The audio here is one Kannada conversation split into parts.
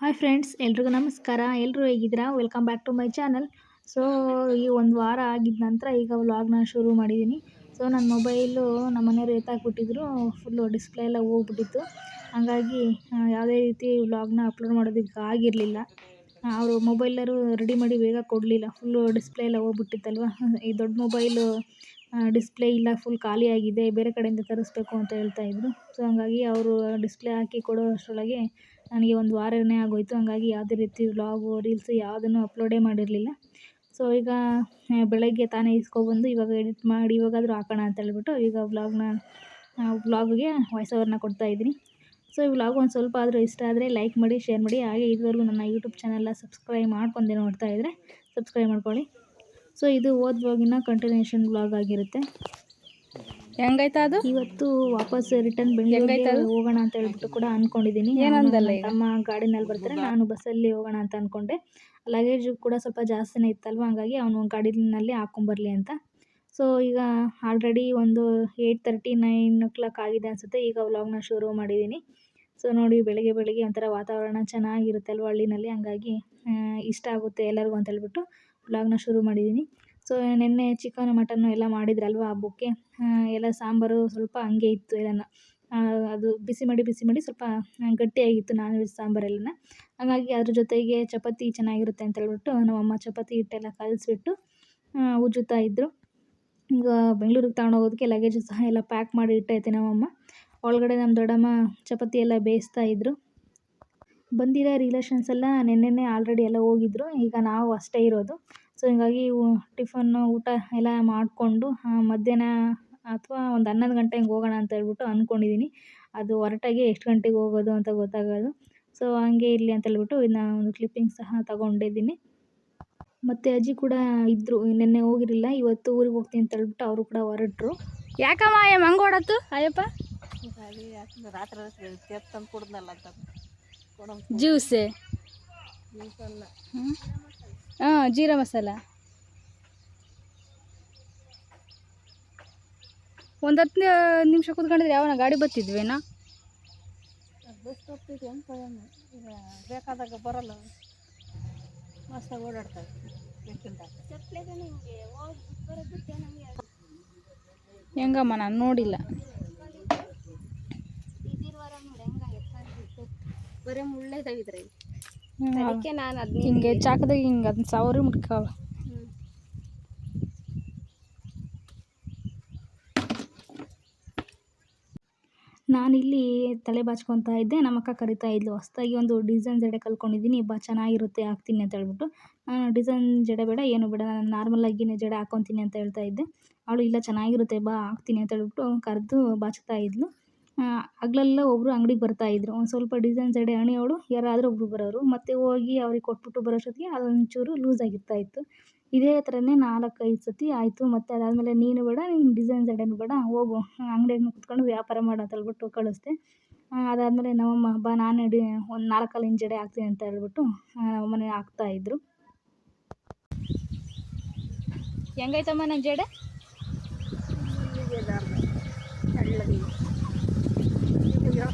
ಹಾಯ್ ಫ್ರೆಂಡ್ಸ್ ಎಲ್ರಿಗೂ ನಮಸ್ಕಾರ. ಎಲ್ಲರೂ ಹೇಗಿದ್ದೀರಾ? Welcome back to my channel so ಈ ಒಂದು ವಾರ ಆಗಿದ ನಂತರ ಈಗ ವ್ಲಾಗ್ನ ಶುರು ಮಾಡಿದ್ದೀನಿ ಸೊ ನನ್ನ ಮೊಬೈಲು ನಮ್ಮ ಮನೆಯವರು ಎತ್ತಾಕ್ಬಿಟ್ಟಿದ್ರು ಫುಲ್ಲು ಡಿಸ್ಪ್ಲೇ ಎಲ್ಲ ಹೋಗ್ಬಿಟ್ಟಿತ್ತು. ಹಾಗಾಗಿ ಯಾವುದೇ ರೀತಿ ವ್ಲಾಗ್ನ ಅಪ್ಲೋಡ್ ಮಾಡೋದಕ್ಕೆ ಆಗಿರಲಿಲ್ಲ. ಅವರು ಮೊಬೈಲರು ರೆಡಿ ಮಾಡಿ ಬೇಗ ಕೊಡಲಿಲ್ಲ. ಫುಲ್ಲು ಡಿಸ್ಪ್ಲೇ ಎಲ್ಲ ಹೋಗ್ಬಿಟ್ಟಿತ್ತಲ್ವ? ಈ ದೊಡ್ಡ ಮೊಬೈಲು ಡಿಸ್ಪ್ಲೇ ಇಲ್ಲ. ಫುಲ್ ಖಾಲಿಯಾಗಿದೆ ಬೇರೆ ಕಡೆಯಿಂದ ತರಿಸ್ಬೇಕು ಅಂತ ಹೇಳ್ತಾಯಿದ್ರು ಸೊ ಹಾಗಾಗಿ ಅವರು ಡಿಸ್ಪ್ಲೇ ಹಾಕಿ ಕೊಡೋ ಅಷ್ಟರೊಳಗೆ ನನಗೆ ಒಂದು ವಾರನೇ ಆಗೋಯಿತು, ಹಾಗಾಗಿ ಯಾವುದೇ ರೀತಿ ವ್ಲಾಗು ರೀಲ್ಸು ಯಾವುದನ್ನು ಅಪ್ಲೋಡೇ ಮಾಡಿರಲಿಲ್ಲ. ಸೊ ಈಗ ಬೆಳಗ್ಗೆ ತಾನೇ ಇಸ್ಕೊಬಂದು ಇವಾಗ ಎಡಿಟ್ ಮಾಡಿ ಇವಾಗಾದರೂ ಹಾಕೋಣ ಅಂತ ಹೇಳ್ಬಿಟ್ಟು ಈಗ ವ್ಲಾಗ್ನ ವ್ಲಾಗ್ಗೆ ವಾಯ್ಸ್ ಓವರ್ನ ಕೊಡ್ತಾ ಇದ್ದೀನಿ. ಸೊ ಈ ವ್ಲಾಗ್ ಒಂದು ಸ್ವಲ್ಪ ಆದರೂ ಇಷ್ಟ ಆದರೆ ಲೈಕ್ ಮಾಡಿ ಶೇರ್ ಮಾಡಿ, ಹಾಗೆ ಇದುವರೆಗೂ ನನ್ನ ಯೂಟ್ಯೂಬ್ ಚಾನಲ್ನ ಸಬ್ಸ್ಕ್ರೈಬ್ ಮಾಡ್ಕೊಂಡೆ ನೋಡ್ತಾ ಇದ್ದರೆ ಸಬ್ಸ್ಕ್ರೈಬ್ ಮಾಡ್ಕೊಳ್ಳಿ. ಸೊ ಇದು ಓದ್ ವ್ಲಾಗಿನ ಕಂಟಿನ್ಯೂಷನ್ ವ್ಲಾಗ್ ಆಗಿರುತ್ತೆ. ಹೆಂಗೈತ ಅದು? ಇವತ್ತು ವಾಪಸ್ ರಿಟರ್ನ್ ಬೆಂಗಳೂರಿಗೆ ಹೋಗೋಣ ಅಂತ ಹೇಳ್ಬಿಟ್ಟು ಕೂಡ ಅನ್ಕೊಂಡಿದ್ದೀನಿ. ಏನಂದಲ್ಲ ನಮ್ಮ ಗಾಡಿನಲ್ಲಿ ಬರ್ತಾರೆ. ನಾನು ಬಸ್ಸಲ್ಲಿ ಹೋಗೋಣ ಅಂತ ಅನ್ಕೊಂಡೆ. ಲಗೇಜ್ ಕೂಡ ಸ್ವಲ್ಪ ಜಾಸ್ತಿನೇ ಇತ್ತಲ್ವ? ಹಾಗಾಗಿ ಅವನು ಗಾಡಿನಲ್ಲಿ ಹಾಕೊಂಬರ್ಲಿ ಅಂತ. ಸೊ ಈಗ ಆಲ್ರೆಡಿ ಒಂದು eight thirty nine o'clock ಆಗಿದೆ ಅನಿಸುತ್ತೆ. ಈಗ ವ್ಲಾಗ್ನ ಶುರು ಮಾಡಿದ್ದೀನಿ. ಸೊ ನೋಡಿ ಬೆಳಗ್ಗೆ ಬೆಳಗ್ಗೆ ಒಂಥರ ವಾತಾವರಣ ಚೆನ್ನಾಗಿರುತ್ತೆ ಅಲ್ವ ಹಳ್ಳಿನಲ್ಲಿ? ಹಂಗಾಗಿ ಇಷ್ಟ ಆಗುತ್ತೆ ಎಲ್ಲರಿಗೂ ಅಂತ ಹೇಳ್ಬಿಟ್ಟು ವ್ಲಾಗ್ನ ಶುರು ಮಾಡಿದ್ದೀನಿ. ಸೊ ನೆನ್ನೆ ಚಿಕನ್ ಮಟನ್ನು ಎಲ್ಲ ಮಾಡಿದ್ರಲ್ವ ಹಬ್ಬಕ್ಕೆ? ಎಲ್ಲ ಸಾಂಬಾರು ಸ್ವಲ್ಪ ಹಂಗೆ ಇತ್ತು ಎಲ್ಲನ. ಅದು ಬಿಸಿ ಮಾಡಿ ಬಿಸಿ ಮಾಡಿ ಸ್ವಲ್ಪ ಗಟ್ಟಿಯಾಗಿತ್ತು ನಾನ್ ವೆಜ್ ಸಾಂಬಾರೆಲ್ಲನ ಹಾಗಾಗಿ ಅದ್ರ ಜೊತೆಗೆ ಚಪಾತಿ ಚೆನ್ನಾಗಿರುತ್ತೆ ಅಂತ ಹೇಳ್ಬಿಟ್ಟು ನಮ್ಮಮ್ಮ ಚಪಾತಿ ಹಿಟ್ಟೆಲ್ಲ ಕಲಸಿಬಿಟ್ಟು ಉಜ್ಜುತ್ತಾ ಇದ್ದರು ಈಗ ಬೆಂಗಳೂರಿಗೆ ತಗೊಂಡೋಗೋದಕ್ಕೆ ಲಗೇಜ್ ಸಹ ಎಲ್ಲ ಪ್ಯಾಕ್ ಮಾಡಿ ಇಟ್ಟೈತೆ ನಮ್ಮಮ್ಮ ಒಳಗಡೆ ನಮ್ಮ ದೊಡ್ಡಮ್ಮ ಚಪಾತಿ ಎಲ್ಲ ಬೇಯಿಸ್ತಾ ಇದ್ದರು ಬಂದಿರೋ ರಿಲೇಷನ್ಸ್ ಎಲ್ಲ ನೆನ್ನೆನೇ ಆಲ್ರೆಡಿ ಎಲ್ಲ ಹೋಗಿದ್ರು. ಈಗ ನಾವು ಅಷ್ಟೇ ಇರೋದು. ಸೊ ಹೀಗಾಗಿ ಟಿಫನ್ ಟಿಫನ್ನು ಊಟ ಎಲ್ಲ ಮಾಡಿಕೊಂಡು ಮಧ್ಯಾಹ್ನ ಅಥವಾ ಒಂದು ಹನ್ನೊಂದು ಗಂಟೆ ಹಂಗೆ ಹೋಗೋಣ ಅಂತ ಹೇಳ್ಬಿಟ್ಟು ಅಂದ್ಕೊಂಡಿದ್ದೀನಿ ಅದು ಹೊರಟಾಗೆ ಎಷ್ಟು ಗಂಟೆಗೆ ಹೋಗೋದು ಅಂತ ಗೊತ್ತಾಗೋದು. ಸೊ ಹಂಗೆ ಇರಲಿ ಅಂತ ಹೇಳ್ಬಿಟ್ಟು ಇದನ್ನ ಒಂದು ಕ್ಲಿಪ್ಪಿಂಗ್ ಸಹ ತಗೊಂಡಿದ್ದೀನಿ. ಮತ್ತು ಅಜ್ಜಿ ಕೂಡ ಇದ್ದರು ನಿನ್ನೆ ಹೋಗಿರಲಿಲ್ಲ ಇವತ್ತು ಊರಿಗೆ ಹೋಗ್ತೀನಿ ಅಂತ ಹೇಳ್ಬಿಟ್ಟು ಅವರು ಕೂಡ ಹೊರಟರು. ಯಾಕಮ್ಮ ಏ ಮಂಗ ಓಡತ್ತು ಅಯ್ಯಪ್ಪ? ರಾತ್ರಿ ತಂದು ಜ್ಯೂಸೆ ಹಾಂ ಜೀರಾ ಮಸಾಲ. ಒಂದು ಹತ್ತು ನಿಮಿಷ ಕೂತ್ಕೊಂಡಿದ್ರೆ ಯಾವನ ಗಾಡಿ ಬತ್ತಿದ್ವೇನಾ? ಬೇಕಾದಾಗ ಬರಲ್ಲ. ಮಸ್ತಾಗಿ ಓಡಾಡ್ತಾರೆ ಹೆಂಗಮ್ಮ ನಾನು ನೋಡಿಲ್ಲ. ಬರೀ ಮುಳ್ಳೆ ತೆಗಿದ್ರೆ ಅದಕ್ಕೆ ನಾನು ಅದನ್ನ ಹಿಂಗೆ ಚಾಕದಾಗ ಹಿಂಗೆ ಅದನ್ನ ಸಾವಿರ ಮುಟ್ಕಾವ ನಾನಿಲ್ಲಿ ತಲೆ ಬಾಚ್ಕೊತಾ ಇದ್ದೆ ನಮ್ಮಕ್ಕ ಕರಿತಾ ಇದ್ಲು. ಹೊಸ್ದಾಗಿ ಒಂದು ಡಿಸೈನ್ ಜಡೆ ಕಲ್ಕೊಂಡಿದ್ದೀನಿ. ಬಾ ಚೆನ್ನಾಗಿರುತ್ತೆ ಹಾಕ್ತೀನಿ ಅಂತ ಹೇಳ್ಬಿಟ್ಟು. ನಾನು ಡಿಸೈನ್ ಜಡೆ ಬೇಡ ಏನು ಬೇಡ. ನಾನು ನಾರ್ಮಲಾಗಿನೇ ಜಡೆ ಹಾಕ್ಕೊತೀನಿ ಅಂತ ಹೇಳ್ತಾ ಇದ್ದೆ. ಅವಳು ಇಲ್ಲ ಚೆನ್ನಾಗಿರುತ್ತೆ ಬಾ ಹಾಕ್ತೀನಿ ಅಂತ ಹೇಳ್ಬಿಟ್ಟು ಕರೆದು ಬಾಚ್ತಾ ಇದ್ಲು. ಹಗ್ಲೆಲ್ಲ ಒಬ್ಬರು ಅಂಗ್ಡಿಗೆ ಬರ್ತಾ ಇದ್ರು. ಒಂದು ಸ್ವಲ್ಪ ಡಿಸೈನ್ ಜಡೆ ಹೆಣೆಯೋಳು ಯಾರಾದರೂ ಒಬ್ಬರು ಬರೋರು. ಮತ್ತೆ ಹೋಗಿ ಅವ್ರಿಗೆ ಕೊಟ್ಬಿಟ್ಟು ಬರೋಷ್ಟೊತ್ತಿಗೆ ಅದೊಂಚೂರು ಲೂಸ್ ಆಗಿರ್ತಾ ಇತ್ತು. ಇದೇ ಥರನೇ ನಾಲ್ಕೈದು ಸತಿ ಆಯಿತು. ಮತ್ತು ಅದಾದಮೇಲೆ ನೀನು ಬೇಡ, ನೀನು ಡಿಸೈನ್ ಜಡೆನೂ ಬೇಡ, ಹೋಗು. ಅಂಗಡಿಯಾಗ ಕುತ್ಕೊಂಡು ವ್ಯಾಪಾರ ಮಾಡು ಅಂತ ಹೇಳ್ಬಿಟ್ಟು ಕಳಿಸ್ದೆ. ಅದಾದಮೇಲೆ ನಮ್ಮಮ್ಮ, ಬಾ, ನಾನು ಡಿ ಒಂದು ಇಂಚ್ ಜಡೆ ಹಾಕ್ತೀನಿ ಅಂತ ಹೇಳ್ಬಿಟ್ಟು ನಮ್ಮನೆ ಹಾಕ್ತಾ ಇದ್ರು. ಹೆಂಗೈತಮ್ಮ ನನ್ನ ಜಡೆ?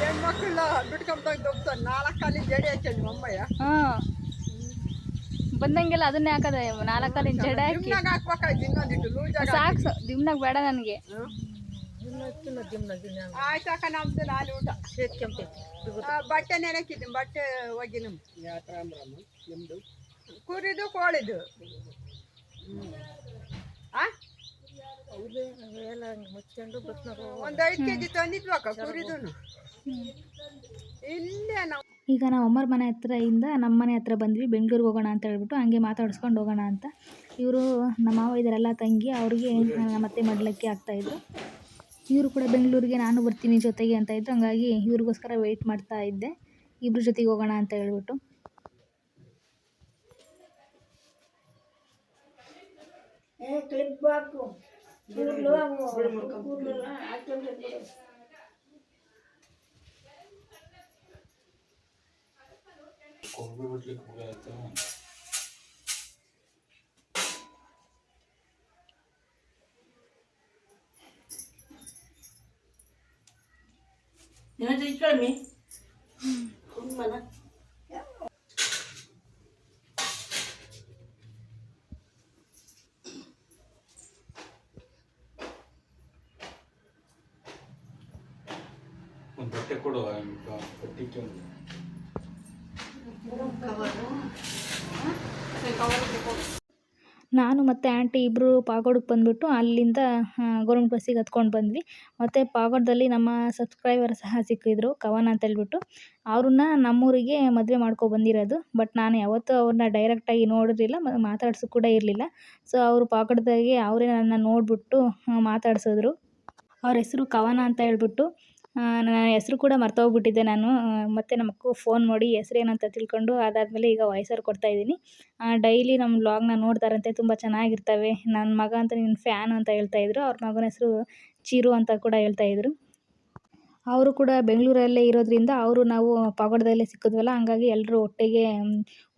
ಹೆಣ್ಮಕ್ಳ ಬಿಟ್ಕೊಂಬಂದು ಹೋಗ್ತಾರೆ ನಾಲ್ಕು ಕಾಲಿ ಜಡಿ ಅಮ್ಮಯ್ಯ. ಹಾಂ. ಬಂದಂಗೆಲ್ಲ ಅದನ್ನೇ ಹಾಕದೆ ನಾಲ್ಕು ಕಾಲಿನ ಜಡೆ ಹಾಕಿ. ದಿಮ್ನಾಗ ಹಾಕ್ಬೇಕಾಯ್ತು ಇನ್ನೊಂದಿಟ್ಟು ಸಾಕು ದಿಮ್ನಾಗ ಬೇಡ ನನಗೆ. ನಮ್ದು ನಾಳೆ ಊಟ. ಬಟ್ಟೆ ನೆನಕಿದ್ದೀನಿ ಬಟ್ಟೆ ಹೋಗಿ ನಮ್ ಕುರಿದು ಕೋಳಿದು. ಆ? ಈಗ ನಾವು ಅಮ್ಮರ ಮನೆ ಹತ್ರ ಇಂದ ನಮ್ಮ ಮನೆ ಹತ್ರ ಬಂದ್ವಿ ಬೆಂಗಳೂರಿಗೆ ಹೋಗೋಣ ಅಂತ ಹೇಳ್ಬಿಟ್ಟು ಹಂಗೆ ಮಾತಾಡಿಸ್ಕೊಂಡು ಹೋಗೋಣ ಅಂತ. ಇವರು ನಮ್ಮ ಮಾವ ಇದರೆಲ್ಲ ತಂಗಿ ಅವ್ರಿಗೆ ನಮ್ಮ ಅತ್ತೆ ಮಡ್ಲಕ್ಕಿ ಆಗ್ತಾಯಿದ್ರು ಇವರು ಕೂಡ ಬೆಂಗಳೂರಿಗೆ ನಾನು ಬರ್ತೀನಿ ಜೊತೆಗೆ ಅಂತ ಇದ್ರು. ಹಂಗಾಗಿ ಇವ್ರಿಗೋಸ್ಕರ ವೆಯ್ಟ್ ಮಾಡ್ತಾ ಇದ್ದೆ. ಇಬ್ರು ಜೊತೆಗೆ ಹೋಗೋಣ ಅಂತ ಹೇಳ್ಬಿಟ್ಟು. ఊర్లో ఊర్లో అర్థం చెప్పలేదు कोबी म्हटले फुलं मी मला ನಾನು ಮತ್ತು ಆಂಟಿ ಇಬ್ಬರು ಪಾಗೋಡಕ್ಕೆ ಬಂದುಬಿಟ್ಟು ಅಲ್ಲಿಂದ ಗೌರ್ಮೆಂಟ್ ಬಸ್ಸಿಗೆ ಹತ್ಕೊಂಡು ಬಂದ್ವಿ. ಮತ್ತು ಪಾಗೋಡದಲ್ಲಿ ನಮ್ಮ ಸಬ್ಸ್ಕ್ರೈಬರ್ ಸಹ ಸಿಕ್ಕಿದ್ರು, ಕವನ ಅಂತ ಹೇಳ್ಬಿಟ್ಟು. ಅವ್ರನ್ನ ನಮ್ಮೂರಿಗೆ ಮದುವೆ ಮಾಡ್ಕೊ ಬಂದಿರೋದು. ಬಟ್ ನಾನು ಯಾವತ್ತೂ ಅವ್ರನ್ನ ಡೈರೆಕ್ಟಾಗಿ ನೋಡಿರಲಿಲ್ಲ ಮಾತಾಡ್ಸೋ ಕೂಡ ಇರಲಿಲ್ಲ. ಸೊ ಅವರು ಪಾಗೋಡದಾಗೆ ಅವರೇ ನನ್ನ ನೋಡಿಬಿಟ್ಟು ಮಾತಾಡ್ಸಿದ್ರು. ಅವ್ರ ಹೆಸರು ಕವನ ಅಂತ ಹೇಳ್ಬಿಟ್ಟು. ನನ್ನ ಹೆಸರು ಕೂಡ ಮರ್ತೋಗ್ಬಿಟ್ಟಿದ್ದೆ ನಾನು. ಮತ್ತು ನಮ್ಮ ಫೋನ್ ಮಾಡಿ ಹೆಸ್ರೇನಂತ ತಿಳ್ಕೊಂಡು ಅದಾದಮೇಲೆ ಈಗ ವಾಯ್ಸ್ ಕೊಡ್ತಾ ಕೊಡ್ತಾಯಿದ್ದೀನಿ ಡೈಲಿ ನಮ್ಮ ವ್ಲಾಗ್ನ ನೋಡ್ತಾರಂತೆ, ತುಂಬ ಚೆನ್ನಾಗಿರ್ತವೆ. ನನ್ನ ಮಗ ಅಂತ ನಿನ್ನ ಫ್ಯಾನ್ ಅಂತ ಹೇಳ್ತಾಯಿದ್ರು ಅವ್ರ ಮಗನ ಹೆಸರು ಚೀರು ಅಂತ ಕೂಡ ಹೇಳ್ತಾಯಿದ್ರು ಅವರು ಕೂಡ ಬೆಂಗಳೂರಲ್ಲೇ ಇರೋದ್ರಿಂದ ಅವರು ನಾವು ಪಾಗೋಡದಲ್ಲೇ ಸಿಕ್ಕಿದ್ವಲ್ಲ, ಹಂಗಾಗಿ ಎಲ್ಲರೂ ಒಟ್ಟಿಗೆ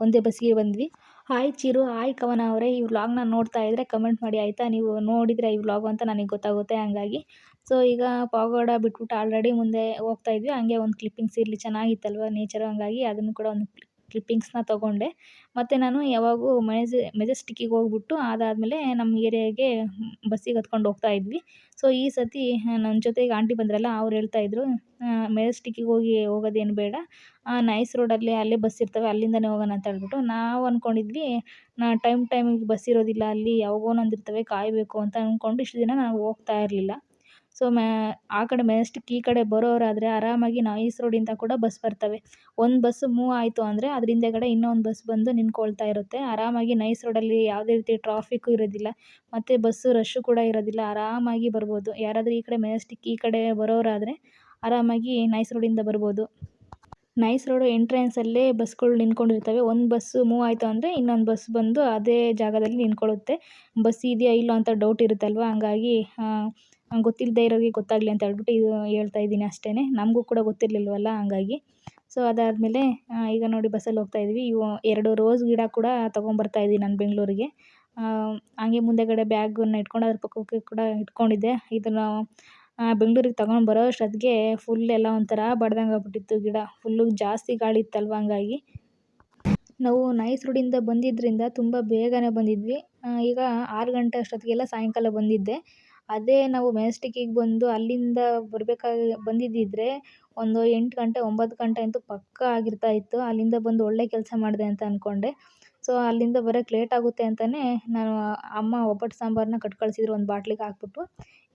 ಒಂದೇ ಬಸ್ಸಿಗೆ ಬಂದ್ವಿ. ಹಾಯ್ ಚಿರು, ಹಾಯ್ ಕವನ ಅವರೇ, ಈ ವ್ಲಾಗ್ನ ನೋಡ್ತಾ ಇದ್ದರೆ ಕಮೆಂಟ್ ಮಾಡಿ ಆಯಿತಾ? ನೀವು ನೋಡಿದರೆ ಈ ವ್ಲಾಗು ಅಂತ ನನಗೆ ಗೊತ್ತಾಗುತ್ತೆ ಹಂಗಾಗಿ. ಸೊ ಈಗ ಪಾವಗಡ ಬಿಟ್ಬಿಟ್ಟು ಆಲ್ರೆಡಿ ಮುಂದೆ ಹೋಗ್ತಾ ಇದ್ವಿ. ಹಂಗೆ ಒಂದು ಕ್ಲಿಪ್ಪಿಂಗ್ಸ್ ಇರಲಿ, ಚೆನ್ನಾಗಿತ್ತಲ್ವ ನೇಚರ್ ಹಂಗಾಗಿ ಅದನ್ನು ಕೂಡ ಒಂದು ಕ್ಲಿಪ್ಪಿಂಗ್ಸ್ನ ತೊಗೊಂಡೆ. ಮತ್ತು ನಾನು ಯಾವಾಗೂ ಮೆಜೆ ಮೆಜೆಸ್ಟಿಕ್ಕಿಗೆ ಹೋಗ್ಬಿಟ್ಟು ಅದಾದಮೇಲೆ ನಮ್ಮ ಏರಿಯಾಗೆ ಬಸ್ಸಿಗೆ ಹತ್ಕೊಂಡು ಹೋಗ್ತಾ ಇದ್ವಿ. ಸೊ ಈ ಸತಿ ನನ್ನ ಜೊತೆಗೆ ಆಂಟಿ ಬಂದ್ರಲ್ಲ, ಅವ್ರು ಹೇಳ್ತಾಯಿದ್ರು ಮೆಜೆಸ್ಟಿಕ್ಕಿಗೆ ಹೋಗಿ ಹೋಗೋದೇನು ಬೇಡ. ನೈಸ್ ರೋಡಲ್ಲಿ ಅಲ್ಲೇ ಬಸ್ ಇರ್ತವೆ, ಅಲ್ಲಿಂದನೇ ಹೋಗೋಣ ಅಂತ ಹೇಳ್ಬಿಟ್ಟು ನಾವು ಅಂದ್ಕೊಂಡಿದ್ವಿ ನಾ ಟೈಮ್ ಟೈಮಿಗೆ ಬಸ್ ಇರೋದಿಲ್ಲ, ಅಲ್ಲಿ ಯಾವಾಗೋ ಒಂದೊಂದು ಇರ್ತವೆ ಕಾಯಬೇಕು ಅಂತ ಅಂದ್ಕೊಂಡು ಇಷ್ಟು ದಿನ ನಾವು ಹೋಗ್ತಾ ಇರಲಿಲ್ಲ. ಸೊ ಮ್ಯಾ ಆ ಕಡೆ ಮೆಜೆಸ್ಟಿಕ್ ಈ ಕಡೆ ಬರೋರಾದರೆ ಆರಾಮಾಗಿ ನೈಸ್ ರೋಡಿಂದ ಕೂಡ ಬಸ್ ಬರ್ತವೆ. ಒಂದು ಬಸ್ ಮೂವ್ ಆಯಿತು ಅಂದರೆ ಅದ್ರ ಹಿಂದೆಗಡೆ ಇನ್ನೊಂದು ಬಸ್ ಬಂದು ನಿಂತ್ಕೊಳ್ತಾ ಇರುತ್ತೆ. ಆರಾಮಾಗಿ ನೈಸ್ ರೋಡಲ್ಲಿ ಯಾವುದೇ ರೀತಿ ಟ್ರಾಫಿಕ್ಕು ಇರೋದಿಲ್ಲ. ಮತ್ತು ಬಸ್ಸು ರಶ್ಶು ಕೂಡ ಇರೋದಿಲ್ಲ. ಆರಾಮಾಗಿ ಬರ್ಬೋದು. ಯಾರಾದರೂ ಈ ಕಡೆ ಮೆಜೆಸ್ಟಿಕ್ ಈ ಕಡೆ ಬರೋರಾದರೆ ಆರಾಮಾಗಿ ನೈಸ್ ರೋಡಿಂದ ಬರ್ಬೋದು. ನೈಸ್ ರೋಡು ಎಂಟ್ರೆನ್ಸಲ್ಲೇ ಬಸ್ಗಳು ನಿಂತ್ಕೊಂಡಿರ್ತವೆ. ಒಂದು ಬಸ್ಸು ಮೂವ್ ಆಯಿತು ಅಂದರೆ ಇನ್ನೊಂದು ಬಸ್ ಬಂದು ಅದೇ ಜಾಗದಲ್ಲಿ ನಿಂತ್ಕೊಳ್ಳುತ್ತೆ. ಬಸ್ ಇದೆಯಾ ಇಲ್ಲೋ ಅಂತ ಡೌಟ್ ಇರುತ್ತಲ್ವ? ಹಂಗಾಗಿ ಗೊತ್ತಿಲ್ಲದೆ ಇರೋರಿಗೆ ಗೊತ್ತಾಗಲಿ ಅಂತ ಹೇಳ್ಬಿಟ್ಟು ಇದು ಹೇಳ್ತಾ ಇದ್ದೀನಿ ಅಷ್ಟೇ ನಮಗೂ ಕೂಡ ಗೊತ್ತಿರಲಿಲ್ವಲ್ಲ ಹಂಗಾಗಿ. ಸೊ ಅದಾದಮೇಲೆ ಈಗ ನೋಡಿ ಬಸ್ಸಲ್ಲಿ ಹೋಗ್ತಾ ಇದ್ವಿ. ಇವು ಎರಡು ರೋಸ್ ಗಿಡ ಕೂಡ ತೊಗೊಂಬರ್ತಾ ಇದ್ದೀನಿ ನಾನು ಬೆಂಗಳೂರಿಗೆ. ಹಂಗೆ ಮುಂದೆಗಡೆ ಬ್ಯಾಗನ್ನು ಇಟ್ಕೊಂಡು ಅದ್ರ ಪಕ್ಕಕ್ಕೆ ಕೂಡ ಇಟ್ಕೊಂಡಿದ್ದೆ. ಇದನ್ನು ಬೆಂಗಳೂರಿಗೆ ತಗೊಂಡು ಬರೋ ಅಷ್ಟೊತ್ತಿಗೆ ಫುಲ್ ಎಲ್ಲ ಒಂಥರ ಬಡ್ದಂಗೆ ಆಗ್ಬಿಟ್ಟಿತ್ತು ಗಿಡ. ಫುಲ್ಲು ಜಾಸ್ತಿ ಗಾಳಿ ಇತ್ತಲ್ವ ಹಂಗಾಗಿ. ನಾವು ನೈಸ್ ರೋಡಿಂದ ಬಂದಿದ್ದರಿಂದ ತುಂಬ ಬೇಗನೆ ಬಂದಿದ್ವಿ. ಈಗ ಆರು ಗಂಟೆ ಅಷ್ಟೊತ್ತಿಗೆಲ್ಲ ಸಾಯಂಕಾಲ ಬಂದಿದ್ದೆ. ಅದೇ ನಾವು ಮೆಜೆಸ್ಟಿಕ್ಕಿಗೆ ಬಂದು ಅಲ್ಲಿಂದ ಬರಬೇಕಾಗಿ, ಬಂದಿದ್ದಿದ್ರೆ ಒಂದು ಎಂಟು ಗಂಟೆ, ಒಂಬತ್ತು ಗಂಟೆ ಅಂತೂ ಪಕ್ಕಾ ಆಗಿರ್ತಾ ಇತ್ತು. ಅಲ್ಲಿಂದ ಬಂದು ಒಳ್ಳೆ ಕೆಲಸ ಮಾಡಿದೆ ಅಂತ ಅಂದ್ಕೊಂಡೆ ಸೊ ಅಲ್ಲಿಂದ ಬರೋಕ್ಕೆ ಲೇಟ್ ಆಗುತ್ತೆ ಅಂತಲೇ ನಾನು ಅಮ್ಮ ಒಬ್ಬಟ್ಟು ಸಾಂಬಾರನ್ನ ಕಟ್ ಕಳಿಸಿದ್ರು ಒಂದು ಬಾಟ್ಲಿಗೆ ಹಾಕ್ಬಿಟ್ಟು.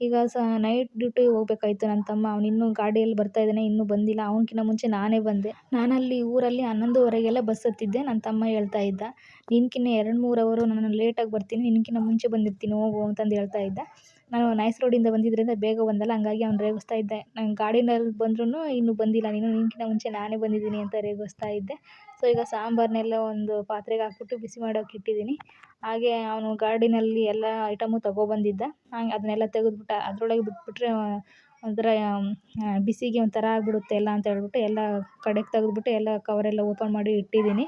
ಈಗ ಸ ನೈಟ್ ಡ್ಯೂಟಿಗೆ ಹೋಗ್ಬೇಕಾಯ್ತು ನನ್ನ ತಮ್ಮ. ಅವ್ನು ಇನ್ನೂ ಗಾಡಿಯಲ್ಲಿ ಬರ್ತಾ ಇದ್ದಾನೆ, ಇನ್ನೂ ಬಂದಿಲ್ಲ. ಅವನಕ್ಕಿಂತ ಮುಂಚೆ ನಾನೇ ಬಂದೆ. ನಾನಲ್ಲಿ ಊರಲ್ಲಿ ಹನ್ನೊಂದುವರೆಗೆಲ್ಲ ಬಸ್ ಹತ್ತಿದ್ದೆ ನನ್ನ ತಮ್ಮ ಹೇಳ್ತಾ ಇದ್ದ. ನಿನ್ಕಿನ್ನ ಎರಡು ಮೂರು ಅವರು ನಾನು ಲೇಟಾಗಿ ಬರ್ತೀನಿ, ನಿನ್ಕಿನ್ನ ಮುಂಚೆ ಬಂದಿರ್ತೀನಿ, ಹೋಗು ಅಂತಂದು ಹೇಳ್ತಾ ಇದ್ದ. ನಾನು ನೈಸ್ ರೋಡಿಂದ ಬಂದಿದ್ದರಿಂದ ಬೇಗ ಬಂದಲ್ಲ, ಹಂಗಾಗಿ ಅವ್ನು ರೇಗಿಸ್ತಾ ಇದ್ದೆ. ನಾನು ಗಾಡಿನಲ್ಲಿ ಬಂದ್ರೂ ಇನ್ನೂ ಬಂದಿಲ್ಲ, ನೀನು ನಿನ್ಕಿಂತ ಮುಂಚೆ ನಾನೇ ಬಂದಿದ್ದೀನಿ ಅಂತ ರೇಗಿಸ್ತಾ ಇದ್ದೆ. ಸೊ ಈಗ ಸಾಂಬಾರನ್ನೆಲ್ಲ ಒಂದು ಪಾತ್ರೆಗೆ ಹಾಕ್ಬಿಟ್ಟು ಬಿಸಿ ಮಾಡೋಕೆ ಇಟ್ಟಿದ್ದೀನಿ. ಹಾಗೆ ಅವನು ಗಾಡಿನಲ್ಲಿ ಎಲ್ಲ ಐಟಮು ತಗೊಬಂದಿದ್ದ. ಹಂಗೆ ಅದನ್ನೆಲ್ಲ ತೆಗೆದ್ಬಿಟ್ಟು, ಅದರೊಳಗೆ ಬಿಟ್ಬಿಟ್ರೆ ಒಂಥರ ಬಿಸಿಗೆ ಒಂಥರ ಆಗಿಬಿಡುತ್ತೆ ಎಲ್ಲ ಅಂತ ಹೇಳ್ಬಿಟ್ಟು ಎಲ್ಲ ಕಡೆಗೆ ತೆಗೆದ್ಬಿಟ್ಟು ಎಲ್ಲ ಕವರೆಲ್ಲ ಓಪನ್ ಮಾಡಿ ಇಟ್ಟಿದ್ದೀನಿ.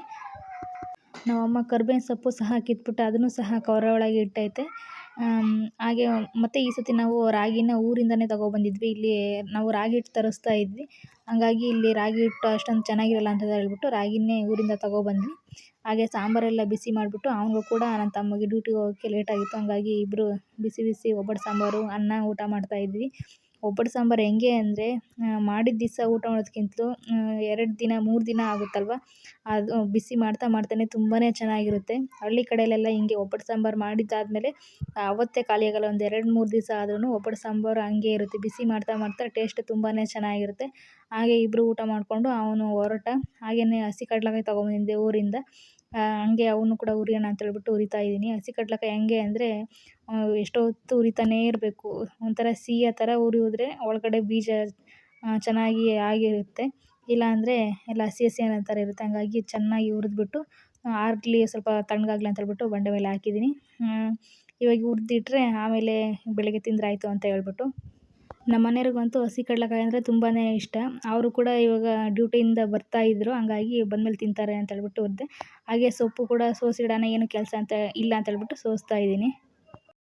ನಮ್ಮಮ್ಮ ಕರ್ಬೇವಿನ ಸೊಪ್ಪು ಸಹ ಕಿತ್ಬಿಟ್ಟು, ಅದನ್ನು ಸಹ ಕವರೊಳಗೆ ಇಟ್ಟೈತೆ. ಹಾಗೆ ಮತ್ತು ಈ ಸರ್ತಿ ನಾವು ರಾಗಿನ ಊರಿಂದಲೇ ತಗೊಬಂದಿದ್ವಿ. ಇಲ್ಲಿ ನಾವು ರಾಗಿ ಹಿಟ್ಟು ತರಿಸ್ತಾ ಇದ್ವಿ. ಹಂಗಾಗಿ ಇಲ್ಲಿ ರಾಗಿ ಹಿಟ್ಟು ಅಷ್ಟೊಂದು ಚೆನ್ನಾಗಿರಲ್ಲ ಅಂತ ಹೇಳ್ಬಿಟ್ಟು ರಾಗಿನೇ ಊರಿಂದ ತಗೊಬಂದ್ವಿ. ಹಾಗೆ ಸಾಂಬಾರೆಲ್ಲ ಬಿಸಿ ಮಾಡಿಬಿಟ್ಟು ಅವ್ನಿಗೂ ಕೂಡ ನನ್ನ ತಮ್ಮಗೆ ಡ್ಯೂಟಿಗೆ ಹೋಗೋಕ್ಕೆ ಲೇಟಾಗಿತ್ತು ಹಂಗಾಗಿ ಇಬ್ಬರು ಬಿಸಿ ಬಿಸಿ ಒಬ್ಬಟ್ಟು ಸಾಂಬಾರು, ಅನ್ನ ಊಟ ಮಾಡ್ತಾಯಿದ್ವಿ ಒಬ್ಬಟ್ಟು ಸಾಂಬಾರು ಹೆಂಗೆ ಅಂದರೆ ಮಾಡಿದ ದಿವಸ ಊಟ ಮಾಡೋದ್ಕಿಂತಲೂ ಎರಡು ದಿನ, ಮೂರು ದಿನ ಆಗುತ್ತಲ್ವ? ಅದು ಬಿಸಿ ಮಾಡ್ತಾ ಮಾಡ್ತಾನೆ ತುಂಬಾ ಚೆನ್ನಾಗಿರುತ್ತೆ. ಹಳ್ಳಿ ಕಡೆಯಲ್ಲೆಲ್ಲ ಹಿಂಗೆ ಒಬ್ಬಟ್ಟು ಸಾಂಬಾರು ಮಾಡಿದ್ದಾದಮೇಲೆ, ಅವತ್ತೇ ಖಾಲಿ ಆಗೋಲ್ಲ, ಒಂದು ಎರಡು, ಮೂರು ದಿವಸ ಆದ್ರೂ ಒಬ್ಬಟ್ಟು ಸಾಂಬಾರು ಹಂಗೆ ಇರುತ್ತೆ. ಬಿಸಿ ಮಾಡ್ತಾ ಮಾಡ್ತಾ ಟೇಸ್ಟ್ ತುಂಬಾ ಚೆನ್ನಾಗಿರುತ್ತೆ. ಹಾಗೆ ಇಬ್ಬರು ಊಟ ಮಾಡಿಕೊಂಡು ಅವನು ಹೊರಟ ಹಾಗೆಯೇ ಹಸಿ ಕಡಲೆಕಾಯಿ ತೊಗೊಂಬಂದಿದ್ದೆ ಊರಿಂದ. ಹಂಗೆ ಅವನ್ನೂ ಕೂಡ ಹುರಿಯೋಣ ಅಂತ ಹೇಳ್ಬಿಟ್ಟು ಹುರಿತಾ ಇದ್ದೀನಿ. ಹಸಿ ಕಡ್ಲೆಕಾಯಿ ಹೆಂಗೆ ಅಂದರೆ ಎಷ್ಟೋ ಹೊತ್ತು ಹುರಿತಾನೇ ಇರಬೇಕು. ಒಂಥರ ಸಿಹಿಯ ಥರ ಹುರಿದ್ರೆ ಒಳಗಡೆ ಬೀಜ ಚೆನ್ನಾಗಿ ಆಗಿರುತ್ತೆ. ಇಲ್ಲಾಂದರೆ ಎಲ್ಲ ಹಸಿ ಹಸಿ ಅನ್ನೋ ಥರ ಇರುತ್ತೆ. ಹಂಗಾಗಿ ಚೆನ್ನಾಗಿ ಹುರಿದ್ಬಿಟ್ಟು ಆರ್ಲಿ ಸ್ವಲ್ಪ ತಣ್ಣಗಾಗ್ಲಿ ಅಂತ ಹೇಳ್ಬಿಟ್ಟು ಬಂಡೆ ಮೇಲೆ ಹಾಕಿದ್ದೀನಿ ಇವಾಗ ಹುರ್ದಿಟ್ರೆ ಆಮೇಲೆ ಬೆಳಗ್ಗೆ ತಿಂದರೆ ಆಯಿತು ಅಂತ ಹೇಳ್ಬಿಟ್ಟು ನಮ್ಮ ಮನೆಯವ್ರಿಗಂತೂ ಹಸಿ ಕಡಲೆಕಾಯಿ ಅಂದರೆ ತುಂಬಾ ಇಷ್ಟ. ಅವರು ಕೂಡ ಇವಾಗ ಡ್ಯೂಟಿಯಿಂದ ಬರ್ತಾಯಿದ್ರು ಹಂಗಾಗಿ ಬಂದಮೇಲೆ ತಿಂತಾರೆ ಅಂತ ಹೇಳ್ಬಿಟ್ಟು ಹುರಿದೆ ಹಾಗೆ ಸೊಪ್ಪು ಕೂಡ ಸೋಸಿಡೋಣ ಏನು ಕೆಲಸ ಅಂತ ಇಲ್ಲ ಅಂತ ಹೇಳ್ಬಿಟ್ಟು ಸೋಸ್ತಾ ಇದ್ದೀನಿ.